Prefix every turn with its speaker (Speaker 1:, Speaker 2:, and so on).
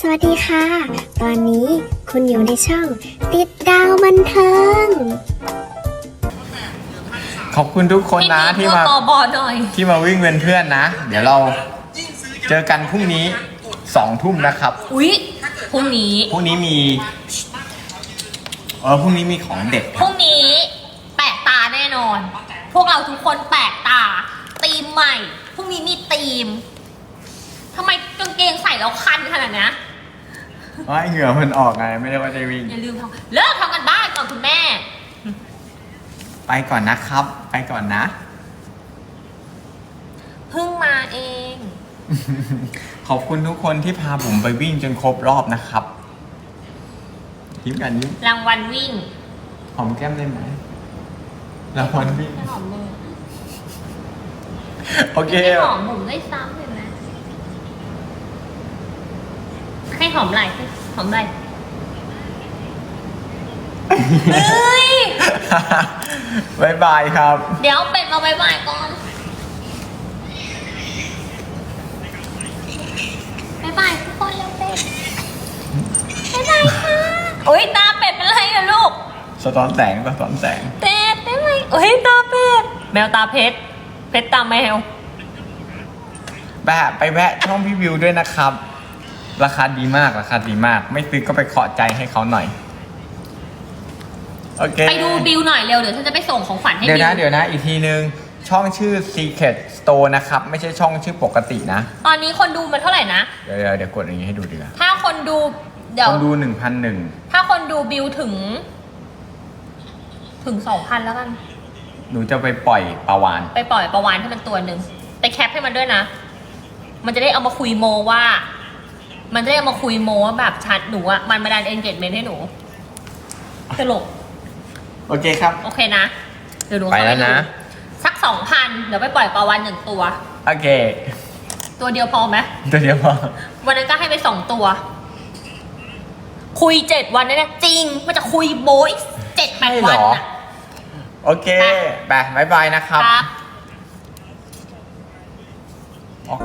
Speaker 1: สวัสดีค่ะ ตอนนี้คุณอยู่ในช่อง ติดดาวบันเทิง
Speaker 2: ขอบคุณทุกคนนะที่มา
Speaker 3: ตอบอหน่อย
Speaker 2: ที่มาวิ่งเป็นเพื่อนนะ เดี๋ยวเราเจอกันพรุ่งนี้สองทุ่มนะครับ
Speaker 3: อุ๊ยพรุ่งนี้
Speaker 2: พรุ่งนี้มี เออพรุ่งนี้มีของเด็ด
Speaker 3: พรุ่งนี้แปลกตาแน่นอน พวกเราทุกคนแปลกตาตีมใหม่ พรุ่งนี้มีตีมทำไมกางเกงใส่แล้วคันขนาดเนี้ย
Speaker 2: ว่าเหงื่อมันออกไง ไม่ได้ว่าจะวิ่ง
Speaker 3: อย่าลืมทำเลิกทำกันบ้านก่อนคุณแม่
Speaker 2: ไปก่อนนะครับ ไปก่อนนะ
Speaker 3: เพิ่งมาเอง
Speaker 2: ขอบคุณทุกคนที่พาผมไปวิ่งจนครบรอบนะครับยิ้มกันยิ้ม
Speaker 3: รางวัลวิ่ง
Speaker 2: หอมแก้มได้ไหมรางวัลวิ่ง
Speaker 3: ให้หอมมือ
Speaker 2: โอเค
Speaker 3: ให้หอมผมด้วยซ้ำเห็นไหมให้หอมไหล่สิหอมไหล่เฮ้ย
Speaker 2: บายบายครับ
Speaker 3: เดี๋ยวเป็ดมาบายบายก่อนบายบายทุกคนแล้วเป็ดบายบายค่ะโอ้ยตาเป็ดเป็นไรอะลูก
Speaker 2: สะท้อนแสงสะท้อนแสง
Speaker 3: เป็ดได้ไหมโอ้ยตาเป็ด แมวตาเพชร เพชรตาแมว
Speaker 2: แวะไปแวะช่องพี่วิวด้วยนะครับ ราคาดีมากราคาดีมาก ไม่ซื้อก็ไปขอใจให้เขาหน่อย โอเค
Speaker 3: ไปดูบิวหน่อยเร็วเดี๋ยวฉันจะไปส่งของขวัญให้
Speaker 2: เดี๋ยว
Speaker 3: บิ
Speaker 2: นะ
Speaker 3: ว
Speaker 2: เดี๋ยวนะอีกทีนึง ช่องชื่อ Secret Store นะครับ ไม่ใช่ช่องชื่อปกตินะ
Speaker 3: ตอนนี้คนดูมันเท่าไหร่นะ
Speaker 2: เดี๋ยวเดี๋ยวเดี๋ยวกดอย่างนี้ให้ดูดีกว่า
Speaker 3: ถ้าคนดูเดี๋ย
Speaker 2: คว นดูหนึ่งพันหนึ่ง
Speaker 3: ถ้าคนดูบิวถึง ถึงสองพันแล้วกัน
Speaker 2: หนูจะไปปล่อยปลาวาน
Speaker 3: ไปปล่อยประวานให้มันตัวหนึ่งไปแคปให้มันด้วยนะ มันจะได้เอามาคุยโมว่า มันจะได้เอามาคุยโมว่าแบบชัดหนูอะมันมาดันเอนเกจเมนให้หนูตลก
Speaker 2: โอเคครับ
Speaker 3: โอเคนะ เดี๋ยวหนู
Speaker 2: ไป
Speaker 3: เข้า
Speaker 2: แล้วนะ
Speaker 3: ดูสักสองพันเดี๋ยวไปปล่อยปลาวานหนึ่งตัว
Speaker 2: โอเค
Speaker 3: ตัวเดียวพอไหม
Speaker 2: ตัวเดียวพอ
Speaker 3: วันนั้นก็ให้ไปสองตัว คุยเจ็ดวันนั่นแหละจริง มันจะคุยโบอีกเจ็ดแปด
Speaker 2: ใช่เหร
Speaker 3: วัน
Speaker 2: อ
Speaker 3: อะ
Speaker 2: โอเคไปบายบายนะครับ
Speaker 3: ครับ
Speaker 2: อ๋อ